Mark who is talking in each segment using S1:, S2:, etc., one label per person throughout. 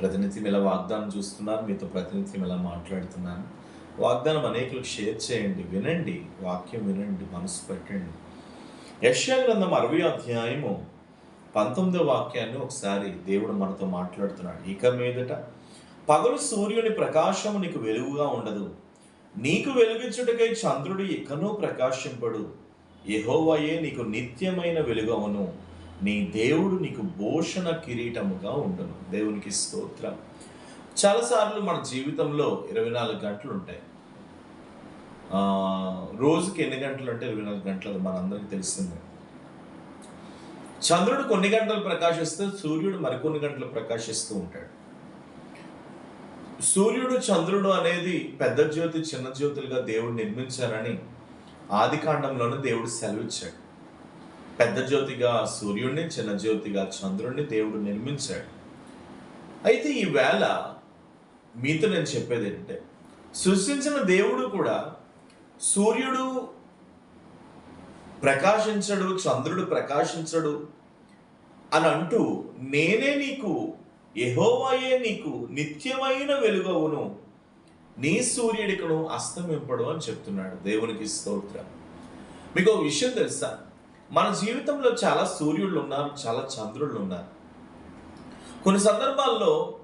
S1: ప్రతినిత్యం ఇలా వాగ్దానం చూస్తున్నారు? మీతో ప్రతినిత్యం ఇలా మాట్లాడుతున్నాను? వాగ్దానం అనేకులకు షేర్ చేయండి వినండి వాక్యం వినండి మనసు పెట్టండి. యశ్యా గ్రంథం అరవై అధ్యాయము పంతొమ్మిదో వాక్యాన్ని ఒకసారి దేవుడు మనతో మాట్లాడుతున్నాడు. ఇక మీదట పగలు సూర్యుని ప్రకాశము నీకు వెలుగుగా ఉండదు. నీకు వెలుగించుటకై చంద్రుడు ఇకనూ ప్రకాశింపడు. యెహోవాయే నీకు నిత్యమైన వెలుగవును. నీ దేవుడు నీకు భూషణ కిరీటముగా ఉండను. దేవునికి స్తోత్రం. చాలాసార్లు మన జీవితంలో ఇరవై నాలుగు గంటలు ఉంటాయి రోజుకి ఎన్ని గంటలు అంటే ఇరవై నాలుగు గంటలు మనందరికీ తెలిసిందే. చంద్రుడు కొన్ని గంటలు ప్రకాశిస్తే సూర్యుడు మరికొన్ని గంటలు ప్రకాశిస్తూ ఉంటాడు. సూర్యుడు చంద్రుడు అనేది పెద్ద జ్యోతి చిన్న జ్యోతులుగా దేవుడు నిర్మించారని ఆది కాండంలోనే దేవుడు సెలవిచ్చాడు. పెద్ద జ్యోతిగా సూర్యుడిని చిన్న జ్యోతిగా చంద్రుడిని దేవుడు నిర్మించాడు. అయితే ఈ వేళ మీతో నేను చెప్పేది ఏంటంటే సృష్టించిన దేవుడు కూడా సూర్యుడు ప్రకాశించడు చంద్రుడు ప్రకాశించడు అని అంటూ నేనే నీకు ఎహోవాయే నీకు నిత్యమైన వెలుగవును. నీ సూర్యుడికను అస్తమింపడు అని చెప్తున్నాడు దేవునికి స్తోత్రం. మీకు ఒక విషయం తెలుసా? మన జీవితంలో చాలా సూర్యుళ్ళు ఉన్నారు చాలా చంద్రుళ్ళు ఉన్నారు. కొన్ని సందర్భాల్లో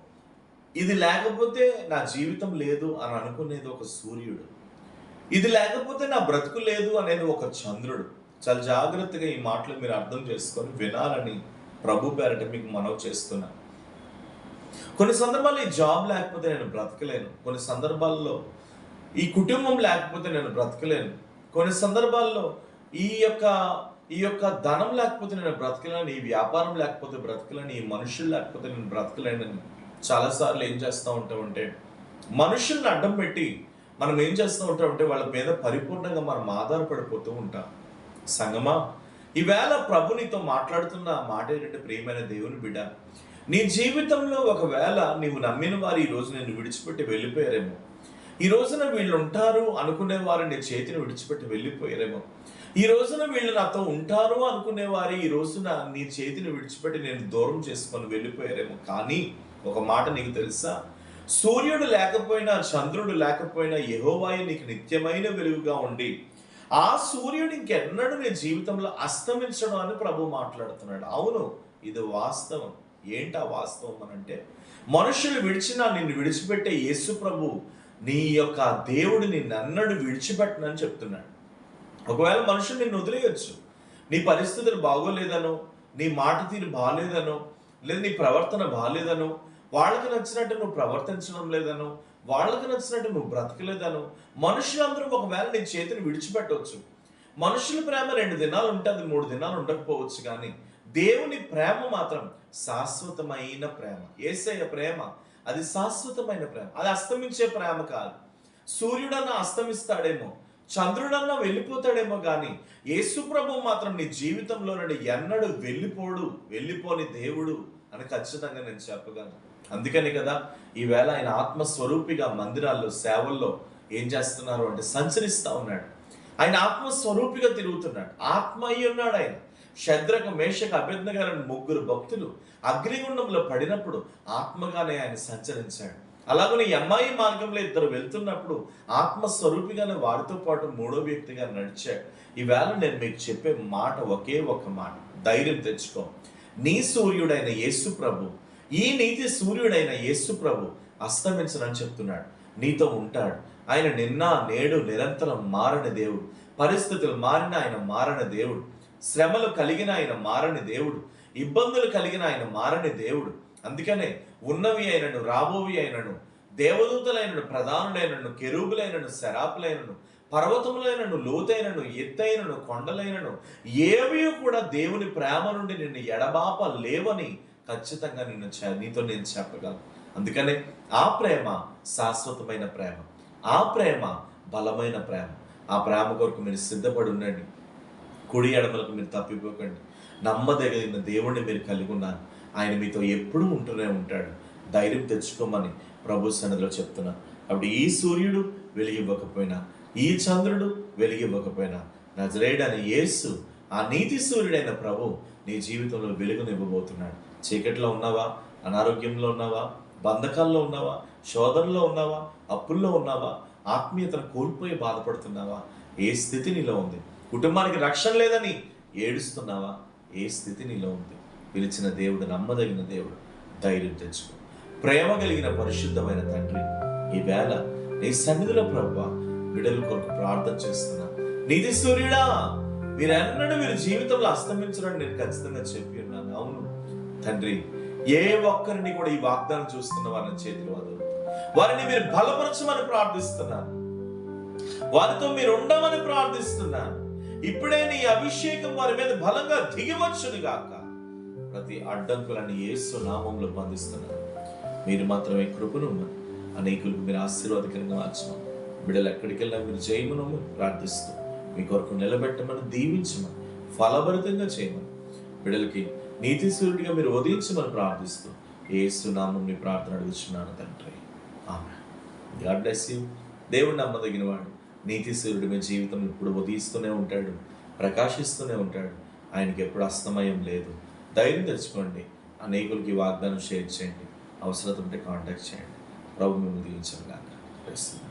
S1: ఇది లేకపోతే నా జీవితం లేదు అని అనుకునేది ఒక సూర్యుడు. ఇది లేకపోతే నా బ్రతుకు లేదు అనేది ఒక చంద్రుడు. చాలా జాగ్రత్తగా ఈ మాటలు మీరు అర్థం చేసుకొని వినాలని ప్రభు పేరట మీకు మనవి చేస్తున్నా. కొన్ని సందర్భాల్లో ఈ జాబ్ లేకపోతే నేను బ్రతకలేను. కొన్ని సందర్భాల్లో ఈ కుటుంబం లేకపోతే నేను బ్రతకలేను. కొన్ని సందర్భాల్లో ఈ యొక్క ఈ యొక్క ధనం లేకపోతే నేను బ్రతకలేను ఈ వ్యాపారం లేకపోతే బ్రతకలేను ఈ మనుషులు లేకపోతే నేను బ్రతకలేనని చాలాసార్లు ఏం చేస్తూ ఉంటామంటే మనుషుల్ని అడ్డం పెట్టి మనం ఏం చేస్తూ ఉంటామంటే వాళ్ళ మీద పరిపూర్ణంగా మనం ఆధారపడిపోతూ ఉంటాం. సంగమా ఈవేళ ప్రభు నీతో మాట్లాడుతున్న మాట ఏంటంటే ప్రియమైన దేవుని బిడ్డ నీ జీవితంలో ఒకవేళ నీవు నమ్మిన వారు ఈరోజు నేను విడిచిపెట్టి వెళ్ళిపోయారేమో. ఈ రోజున వీళ్ళు ఉంటారు అనుకునే వారిని నీ చేతిని విడిచిపెట్టి వెళ్ళిపోయారేమో. ఈ రోజున వీళ్ళు నాతో ఉంటారు అనుకునేవారు ఈ రోజున నీ చేతిని విడిచిపెట్టి నేను దూరం చేసుకొని వెళ్ళిపోయారేమో. కానీ ఒక మాట నీకు తెలుసా? సూర్యుడు లేకపోయినా చంద్రుడు లేకపోయినా యహోవాయి నీకు నిత్యమైన వెలుగుగా ఉండి ఆ సూర్యుడు ఇంకెన్నడూ నీ జీవితంలో అస్తమించడం అని ప్రభు మాట్లాడుతున్నాడు. అవును ఇది వాస్తవం. ఏంటి ఆ వాస్తవం అని అంటే మనుషులు విడిచినా నిన్ను విడిచిపెట్టే యేసు ప్రభు నీ యొక్క దేవుడు నిన్నన్నడు విడిచిపెట్టనని చెప్తున్నాడు. ఒకవేళ మనుషులు నిన్ను వదిలేయచ్చు. నీ పరిస్థితులు బాగోలేదనో నీ మాట తీరు బాగాలేదనో లేదా నీ ప్రవర్తన బాగాలేదనో వాళ్ళకి నచ్చినట్టు నువ్వు ప్రవర్తించడం లేదనో వాళ్ళకి నచ్చినట్టు నువ్వు బ్రతకలేదనో మనుషులందరూ ఒకవేళ నీ చేతిని విడిచిపెట్టవచ్చు మనుషుల ప్రేమ రెండు దినాలు ఉంటుంది మూడు దినాలు ఉండకపోవచ్చు కానీ దేవుని ప్రేమ మాత్రం శాశ్వతమైన ప్రేమ. ఏసయ్య ప్రేమ. అది శాశ్వతమైన ప్రేమ. అది అస్తమించే ప్రేమ కాదు. సూర్యుడన్నా అస్తమిస్తాడేమో చంద్రుడన్నా వెళ్ళిపోతాడేమో కానీ యేసుప్రభు మాత్రం నీ జీవితంలో నుండి ఎన్నడూ వెళ్ళిపోడు వెళ్ళిపోని దేవుడు అని ఖచ్చితంగా నేను చెప్పగలను. అందుకని కదా ఈవేళ ఆయన ఆత్మస్వరూపిగా మందిరాల్లో సేవల్లో ఏం చేస్తున్నారు అంటే సంచరిస్తూ ఉన్నాడు. ఆయన ఆత్మస్వరూపిగా తిరుగుతున్నాడు. ఆత్మ అయి ఉన్నాడు ఆయన. శద్రక మేషక అభ్యర్థగారని ముగ్గురు భక్తులు అగ్నిగుండంలో పడినప్పుడు ఆత్మగానే ఆయన సంచరించాడు. అలాగనే అమ్మాయి మార్గంలో ఇద్దరు వెళ్తున్నప్పుడు ఆత్మస్వరూపిగానే వారితో పాటు మూడో వ్యక్తిగా నడిచాడు. ఈవేళ నేను మీకు చెప్పే మాట ఒకే ఒక మాట. ధైర్యం తెచ్చుకో. నీ సూర్యుడైన యేసు ప్రభు ఈ నీతి సూర్యుడైన యేసు ప్రభు అస్తమించనని చెప్తున్నాడు. నీతో ఉంటాడు. ఆయన నిన్న నేడు నిరంతరం మారని దేవుడు. పరిస్థితులు మారిన ఆయన మారని దేవుడు. శ్రమలు కలిగిన ఆయన మారని దేవుడు ఇబ్బందులు కలిగిన ఆయన మారని దేవుడు. అందుకనే ఉన్నవి అయినను రాబోవి అయినను దేవదూతలైనను ప్రధానులైనను కెరూబులైనను శరాపులైనను పర్వతములైనను లోతైనను ఎత్తైనను కొండలైనను ఏవి కూడా దేవుని ప్రేమ నుండి నిన్ను ఎడబాప లేవని ఖచ్చితంగా నిన్ను నీతో నేను చెప్పగలను. అందుకనే ఆ ప్రేమ శాశ్వతమైన ప్రేమ ఆ ప్రేమ బలమైన ప్రేమ. ఆ ప్రేమ కొరకు మీరు సిద్ధపడి ఉండండి. కుడి ఎడమలకు మీరు తప్పిపోకండి. నమ్మదగిన దేవుణ్ణి మీరు కలిగి ఉన్నారు ఆయన మీతో ఎప్పుడూ ఉంటూనే ఉంటాడు. ధైర్యం తెచ్చుకోమని ప్రభు సన్నిధిలో చెప్తున్నా. అప్పుడు ఈ సూర్యుడు వెలిగివ్వకపోయినా ఈ చంద్రుడు వెలిగివ్వకపోయినా నజరేడని యేసు ఆ నీతి సూర్యుడైన ప్రభు నీ జీవితంలో వెలుగునివ్వబోతున్నాడు. చీకట్లో ఉన్నావా? అనారోగ్యంలో ఉన్నావా? బంధకాల్లో ఉన్నావా? శోధనలో ఉన్నావా? అప్పుల్లో ఉన్నావా? ఆత్మీయతను కోల్పోయి బాధపడుతున్నావా? ఏ స్థితి నీలో ఉంది? కుటుంబానికి రక్షణ లేదని ఏడుస్తున్నావా? ఏ స్థితి నీలో ఉంది? పిలిచిన దేవుడు నమ్మదగిన దేవుడు ధైర్యం తెచ్చుకో. ప్రేమ కలిగిన పరిశుద్ధమైన తండ్రి ఈవేళ నీ సన్నిధిలో ప్రభు బిడల కొరకు ప్రార్థన చేస్తున్నా. నీతి సూర్యుడా మీరెన్నడూ మీరు జీవితంలో అస్తమించరని నేను ఖచ్చితంగా చెప్పి ఉన్నాను. అవును తండ్రి ఏ ఒక్కరిని కూడా ఈ వాగ్దానం చూస్తున్న వారిని చేతిలో వదలు వారిని మీరు బలపరచమని ప్రార్థిస్తున్నాను వారితో మీరు ఉండమని ప్రార్థిస్తున్నాను ఇప్పుడే నీ అభిషేకం వారి మీద బలంగా దిగివచ్చును గాక. ప్రతి అడ్డంకులని ఏసు నామంలో బంధిస్తున్నాను. మీరు మాత్రమే కృపను అనేకులకు మీరు ఆశీర్వాదకరంగా మార్చమని బిడ్డలు ఎక్కడికి వెళ్ళినా మీరు జయమును ప్రార్థిస్తూ మీ కొరకు నిలబెట్టమని దీవించమని ఫలభరితంగా చేయమని బిడ్డలకి నీతి సూర్యుడిగా మీరు ఉదయించమని ప్రార్థిస్తూ ఏసు నామంని మీ ప్రార్థన అడుగుతున్నాను తండ్రి. ఆమె గాడ్ బ్లెస్ యూ. దేవుడు నమ్మదగిన వాడు. నీతి సూర్యుడు మీ జీవితం ఇప్పుడు ఉదయిస్తూనే ఉంటాడు ప్రకాశిస్తూనే ఉంటాడు. ఆయనకి ఎప్పుడు అస్తమయం లేదు. ధైర్యం తెచ్చుకోండి. అనేకులకి వాగ్దానం షేర్ చేయండి. అవసరత ఉంటే కాంటాక్ట్ చేయండి. ప్రభు మేము దీవించండి ప్రస్తుతం